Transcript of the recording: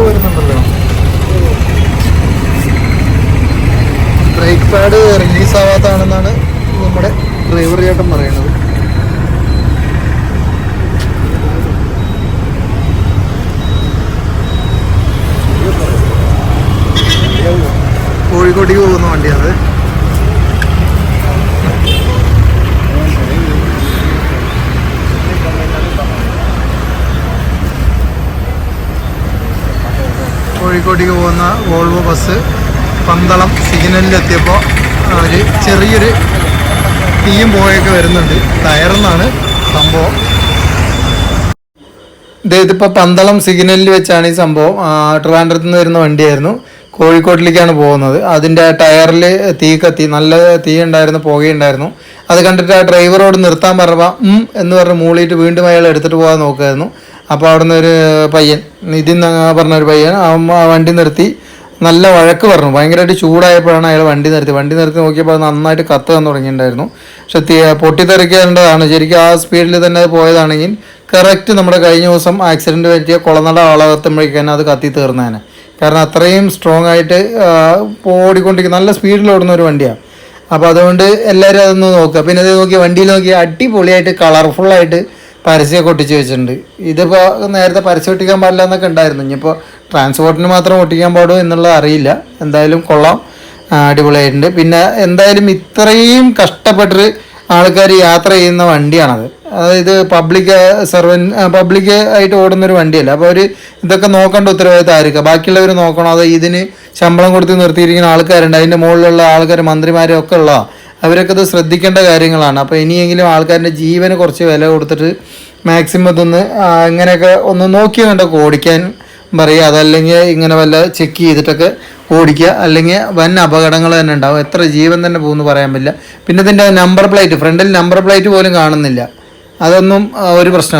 വരുന്നുണ്ടല്ലോ brake pad release നമ്മുടെ driver ചേട്ടൻ പറയുന്നത്. കോഴിക്കോട്ടേക്ക് പോകുന്ന വണ്ടിയാണ് കോഴിക്കോട്ടേക്ക് പോകുന്ന വോൾവോ ബസ് പന്തളം സിഗ്നലിലെത്തിയപ്പോൾ ഒരു ചെറിയൊരു തീയും പോയൊക്കെ വരുന്നുണ്ട്. ടയറെന്നാണ് സംഭവം. ഇത് ഇതിപ്പോൾ പന്തളം സിഗ്നലിൽ വെച്ചാണ് ഈ സംഭവം. ട്രിവാൻഡ്രത്ത് നിന്ന് വരുന്ന വണ്ടിയായിരുന്നു. കോഴിക്കോട്ടിലേക്കാണ് പോകുന്നത്. അതിന്റെ ടയറിൽ തീ കത്തി നല്ല തീ ഉണ്ടായിരുന്നു പുകയുണ്ടായിരുന്നു. അത് കണ്ടിട്ട് ആ ഡ്രൈവറോട് നിർത്താൻ പറഞ്ഞപ്പോൾ എന്ന് പറഞ്ഞ് മൂളിയിട്ട് വീണ്ടും അയാൾ എടുത്തിട്ട് പോകാൻ നോക്കുമായിരുന്നു അപ്പോൾ അവിടുന്ന് ഒരു പയ്യൻ നിതിൻ പറഞ്ഞ ഒരു പയ്യൻ ആ വണ്ടി നിർത്തി നല്ല വഴക്ക് പറഞ്ഞു. ഭയങ്കരമായിട്ട് ചൂടായപ്പോഴാണ് അയാൾ വണ്ടി നിർത്തി. വണ്ടി നിർത്തി നോക്കിയപ്പോൾ അത് നന്നായിട്ട് വന്ന് തുടങ്ങിയിട്ടുണ്ടായിരുന്നു. പക്ഷെ പൊട്ടിത്തെറിക്കേണ്ടതാണ്. ശരിക്കും ആ സ്പീഡിൽ തന്നെ പോയതാണെങ്കിൽ കറക്റ്റ് നമ്മുടെ കഴിഞ്ഞ ദിവസം ആക്സിഡന്റ് പറ്റിയ കുളനട ആളകത്തുമ്പോഴേക്കും അത് കത്തി തീർന്നേനെ. കാരണം അത്രയും സ്ട്രോങ് ആയിട്ട് ഓടിക്കൊണ്ടിരിക്കുന്ന നല്ല സ്പീഡിൽ ഓടുന്ന ഒരു വണ്ടിയാണ് അപ്പോൾ അതുകൊണ്ട് എല്ലാവരും അതൊന്ന് നോക്കുക. പിന്നെ അത് നോക്കി വണ്ടിയിൽ നോക്കി അടിപൊളിയായിട്ട് കളർഫുള്ളായിട്ട് പരസ്യമൊക്കെ ഒട്ടിച്ച് വെച്ചിട്ടുണ്ട്. ഇതിപ്പോൾ നേരത്തെ പരസ്യം ഒട്ടിക്കാൻ പാടില്ല എന്നൊക്കെ ഉണ്ടായിരുന്നു. ഇനിയിപ്പോൾ ട്രാൻസ്പോർട്ടിന് മാത്രം ഒട്ടിക്കാൻ പാടുമോ എന്നുള്ളത് അറിയില്ല. എന്തായാലും കൊള്ളാം. അടിപൊളിയായിട്ടുണ്ട്. പിന്നെ എന്തായാലും ഇത്രയും കഷ്ടപ്പെട്ടിട്ട് ആൾക്കാർ യാത്ര ചെയ്യുന്ന വണ്ടിയാണത്. അതായത് പബ്ലിക് സർവൻ പബ്ലിക് ആയിട്ട് ഓടുന്ന ഒരു വണ്ടിയല്ല. അപ്പോൾ അവർ ഇതൊക്കെ നോക്കേണ്ട ഉത്തരവാദിത്തം ആയിരിക്കും ബാക്കിയുള്ളവർ നോക്കണം? അതോ ഇതിന് ശമ്പളം കൊടുത്ത് നിർത്തിയിരിക്കുന്ന ആൾക്കാരുണ്ട്? അതിന്റെ മുകളിലുള്ള ആൾക്കാർ മന്ത്രിമാരും ഒക്കെ ഉള്ള അവരൊക്കെ ഇത് ശ്രദ്ധിക്കേണ്ട കാര്യങ്ങളാണ്. അപ്പോൾ ഇനിയെങ്കിലും ആൾക്കാരുടെ ജീവന് കുറച്ച് വില കൊടുത്തിട്ട് മാക്സിമം ഇതൊന്ന് ഇങ്ങനെയൊക്കെ ഒന്ന് നോക്കി കണ്ടൊക്കെ ഓടിക്കാൻ പറയുക അതല്ലെങ്കിൽ ഇങ്ങനെ വല്ല ചെക്ക് ചെയ്തിട്ടൊക്കെ ഓടിക്കുക അല്ലെങ്കിൽ വൻ അപകടങ്ങൾ തന്നെ ഉണ്ടാവും. എത്ര ജീവൻ തന്നെ പോകുമെന്ന് പറയാൻ പറ്റില്ല. പിന്നെ ഇതിന്റെ നമ്പർ പ്ലേറ്റ് ഫ്രണ്ടിൽ നമ്പർ പ്ലേറ്റ് പോലും കാണുന്നില്ല. അതൊന്നും ഒരു പ്രശ്നം